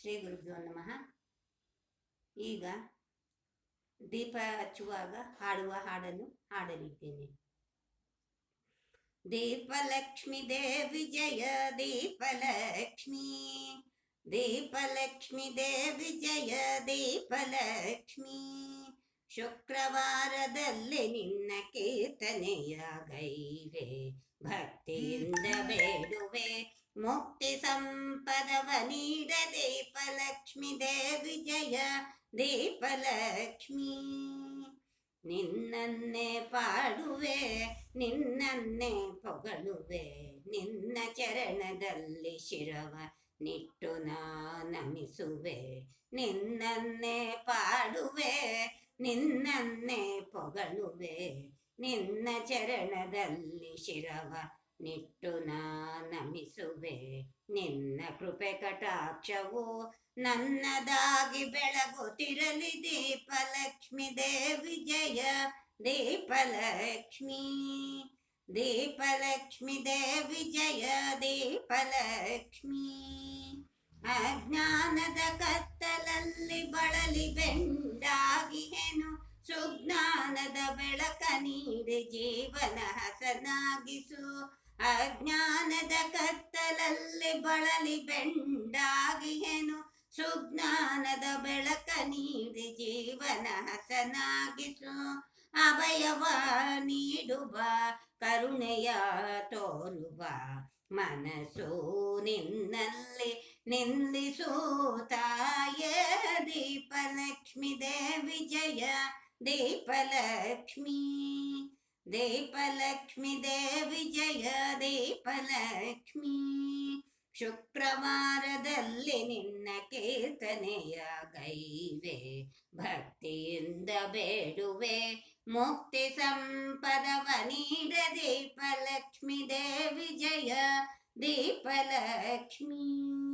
ಶ್ರೀ ಗುರುಭ್ಯೋ ನಮಃ. ಈಗ ದೀಪ ಹಚ್ಚುವಾಗ ಹಾಡುವ ಹಾಡನ್ನು ಹಾಡಲಿದ್ದೇನೆ. ದೀಪಲಕ್ಷ್ಮಿ ದೇವಿ ಜಯ ದೀಪಲಕ್ಷ್ಮಿ. ದೀಪಲಕ್ಷ್ಮಿ ದೇವಿ ಜಯ ದೀಪಲಕ್ಷ್ಮಿ. ಶುಕ್ರವಾರದಲ್ಲಿ ನಿನ್ನ ಕೀರ್ತನೆಯ ಗೈರೆ. ಭಕ್ತಿಯಿಂದ ಬೇಡುವೆ ಮುಕ್ತಿ ಸಂಪದವ ನೀಡ ದೀಪಲಕ್ಷ್ಮಿ ದೇವಿ ಜಯ ದೀಪಲಕ್ಷ್ಮಿ ನಿನ್ನನ್ನೇ ಪಾಡುವೆ, ನಿನ್ನನ್ನೇ ಪೊಗಳುವೆ, ನಿನ್ನ ಚರಣದಲ್ಲಿ ಶಿರವ ನಿಟ್ಟು ನಮಿಸುವೆ ನಿನ್ನನ್ನೇ ಪಾಡುವೆ, ನಿನ್ನನ್ನೇ ಪೊಗಳುವೆ, ನಿನ್ನ ಚರಣದಲ್ಲಿ ಶಿರವ ನಿಟ್ಟು ನಮಿಸುವೆ ನಿನ್ನ ಕೃಪೆ ಕಟಾಕ್ಷವು, ನನ್ನದಾಗಿ ಬೆಳಗುತ್ತಿರಲಿ ದೀಪಲಕ್ಷ್ಮಿ ದೇವಿ ಜಯ, ದೀಪಲಕ್ಷ್ಮಿ ದೀಪಲಕ್ಷ್ಮಿ ದೇವಿ ಜಯ, ದೀಪಲಕ್ಷ್ಮಿ. ಅಜ್ಞಾನದ ಕತ್ತಲಲ್ಲಿ ಬಳಲಿ ಬೆಂಡಾಗಿ ಏನು ಸುಜ್ಞಾನದ ಬೆಳಕ ನೀಡಿ ಜೀವನ ಹಸನಾಗಿಸು. ಅಜ್ಞಾನದ ಕತ್ತಲಲ್ಲಿ ಬಳಲಿ ಬೆಂಡಾಗಿಯೇನು? ಸುಜ್ಞಾನದ ಬೆಳಕ ನೀಡಿ ಜೀವನ ಹಸನಾಗಿಸು. ಅಭಯವ ನೀಡುವ, ಕರುಣೆಯ ತೋರುವ ಮನಸ್ಸು ನಿನ್ನಲ್ಲಿ ನಿಂದಿಸು ತಾಯ. ದೀಪಲಕ್ಷ್ಮಿ ದೇವಿ ಜಯ, ದೀಪಲಕ್ಷ್ಮಿ. ದೀಪಲಕ್ಷ್ಮಿ ದೇವಿ ಜಯ ದೀಪಲಕ್ಷ್ಮಿ. ಶುಕ್ರವಾರದಲ್ಲಿ ನಿನ್ನ ಕೀರ್ತನೆಯ ಗೈವೆ, ಭಕ್ತಿಯಿಂದ ಬೇಡುವೆ, ಮುಕ್ತಿ ಸಂಪದವ ನೀಡ ದೀಪಲಕ್ಷ್ಮಿ ದೇವಿ ಜಯ ದೀಪಲಕ್ಷ್ಮಿ.